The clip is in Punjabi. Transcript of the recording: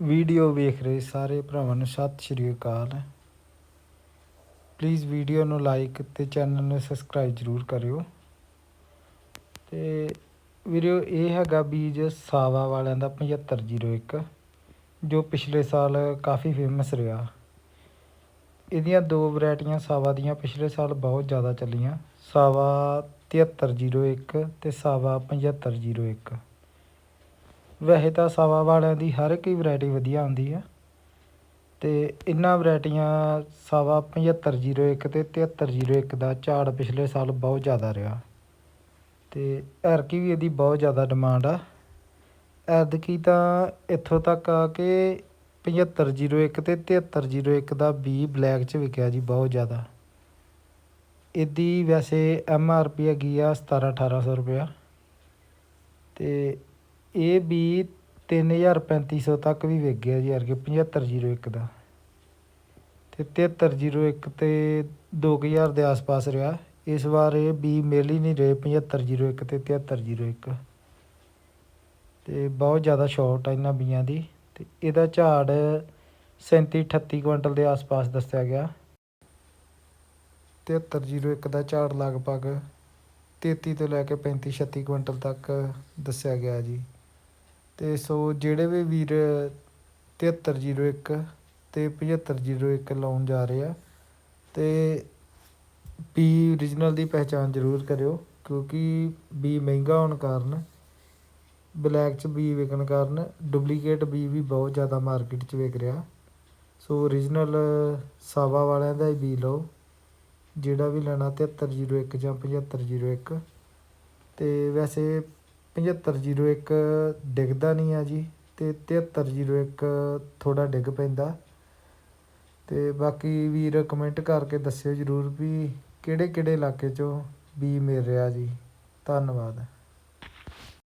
ਵੀਡੀਓ ਵੇਖ ਰਹੇ ਸਾਰੇ ਭਰਾਵਾਂ ਨੂੰ ਸਤਿ ਸ਼੍ਰੀ ਅਕਾਲ। ਪਲੀਜ਼ ਵੀਡੀਓ ਨੂੰ ਲਾਈਕ ਤੇ ਚੈਨਲ ਨੂੰ ਸਬਸਕ੍ਰਾਈਬ ਜਰੂਰ ਕਰਿਓ। ਤੇ ਵੀਡੀਓ ਇਹ ਹੈਗਾ ਬੀਜ ਸਾਵਾ ਵਾਲਿਆਂ ਦਾ 7501 ਜੋ ਪਿਛਲੇ ਸਾਲ ਕਾਫੀ ਫੇਮਸ ਰਿਹਾ। ਇਹਦੀਆਂ ਦੋ ਵੈਰਾਈਟੀਆਂ ਸਾਵਾ ਦੀਆਂ ਪਿਛਲੇ ਸਾਲ ਬਹੁਤ ਜ਼ਿਆਦਾ ਚੱਲੀਆਂ। ਸਾਵਾ 7301 ਤੇ ਸਾਵਾ 7501 ਵੈਸੇ ਤਾਂ ਸਾਵਾ ਵਾਲਿਆਂ ਦੀ ਹਰ ਇੱਕ ਹੀ ਵੈਰਾਈਟੀ ਵਧੀਆ ਆਉਂਦੀ ਆ ਅਤੇ ਇਹਨਾਂ ਵਰਾਇਟੀਆਂ ਸਾਵਾ ਪੰਝੱਤਰ ਜੀਰੋ ਇੱਕ ਅਤੇ ਤਿਹੱਤਰ ਜੀਰੋ ਇੱਕ ਦਾ ਝਾੜ ਪਿਛਲੇ ਸਾਲ ਬਹੁਤ ਜ਼ਿਆਦਾ ਰਿਹਾ। ਅਤੇ ਐਰਕੀ ਵੀ ਇਹਦੀ ਬਹੁਤ ਜ਼ਿਆਦਾ ਡਿਮਾਂਡ ਆ। ਐਤਕੀ ਤਾਂ ਇੱਥੋਂ ਤੱਕ ਆ ਕੇ ਪੰਝੱਤਰ ਜੀਰੋ ਇੱਕ ਅਤੇ ਤਿਹੱਤਰ ਜੀਰੋ ਇੱਕ ਦਾ ਬੀ ਬਲੈਕ ਚ ਵਿਕਿਆ ਜੀ ਬਹੁਤ ਜ਼ਿਆਦਾ। ਇਹਦੀ ਵੈਸੇ ਐਮ ਆਰ ਪੀ ਹੈਗੀ ਆ 17 1800 ਰੁਪਇਆ। ਅਤੇ ਇਹ ਵੀ 3000 3500 ਤੱਕ ਵੀ ਵਿਕ ਗਿਆ ਜੀ ਅਰਗੇ 7501 ਦਾ। ਤੇ 7301 ਤੇ 2000 ਦੇ ਆਸ-ਪਾਸ ਰਿਹਾ। ਇਸ ਵਾਰ ਇਹ ਵੀ ਮਿਲ ਹੀ ਨਹੀਂ ਰਹੇ 7501 ਤੇ 7301 ਤੇ ਬਹੁਤ ਜ਼ਿਆਦਾ ਸ਼ਾਰਟ ਆ ਇਹਨਾਂ ਬੀਆਂ ਦੀ। ਤੇ ਇਹਦਾ ਝਾੜ 37 38 ਕੁਇੰਟਲ ਦੇ ਆਸ-ਪਾਸ ਦੱਸਿਆ ਗਿਆ। 7301 ਦਾ ਝਾੜ ਲਗਭਗ 33 ਤੋਂ ਲੈ ਕੇ 35 36 ਕੁਇੰਟਲ ਤੱਕ ਦੱਸਿਆ ਗਿਆ ਜੀ। ਅਤੇ ਸੋ ਜਿਹੜੇ ਵੀ ਵੀਰ 7301 ਤੇ 7501 ਲਾਉਣ ਜਾ ਰਹੇ ਆ ਅਤੇ ਬੀ ਓਰੀਜਨਲ ਦੀ ਪਹਿਚਾਣ ਜ਼ਰੂਰ ਕਰਿਓ, ਕਿਉਂਕਿ ਬੀ ਮਹਿੰਗਾ ਹੋਣ ਕਾਰਨ ਬਲੈਕ ਚ ਬੀ ਵਿਕਣ ਕਾਰਨ ਡੁਪਲੀਕੇਟ ਬੀ ਵੀ ਬਹੁਤ ਜ਼ਿਆਦਾ ਮਾਰਕੀਟ 'ਚ ਵਿਕ ਰਿਹਾ। ਸੋ ਓਰੀਜਨਲ ਸਾਵਾ ਵਾਲਿਆਂ ਦਾ ਹੀ ਬੀ ਲਓ, ਜਿਹੜਾ ਵੀ ਲੈਣਾ 7301 ਜਾਂ 7501 ਤੇ ਵੈਸੇ 7501 ਡਿੱਗਦਾ ਨਹੀਂ ਆ ਜੀ ਅਤੇ ਤਿਹੱਤਰ ਜੀਰੋ ਇੱਕ ਥੋੜ੍ਹਾ ਡਿੱਗ ਪੈਂਦਾ। ਅਤੇ ਬਾਕੀ ਵੀਰ ਕਮੈਂਟ ਕਰਕੇ ਦੱਸਿਓ ਜਰੂਰ ਵੀ ਕਿਹੜੇ ਕਿਹੜੇ ਇਲਾਕੇ 'ਚੋਂ ਬੀ ਮਿਲ ਰਿਹਾ ਜੀ। ਧੰਨਵਾਦ।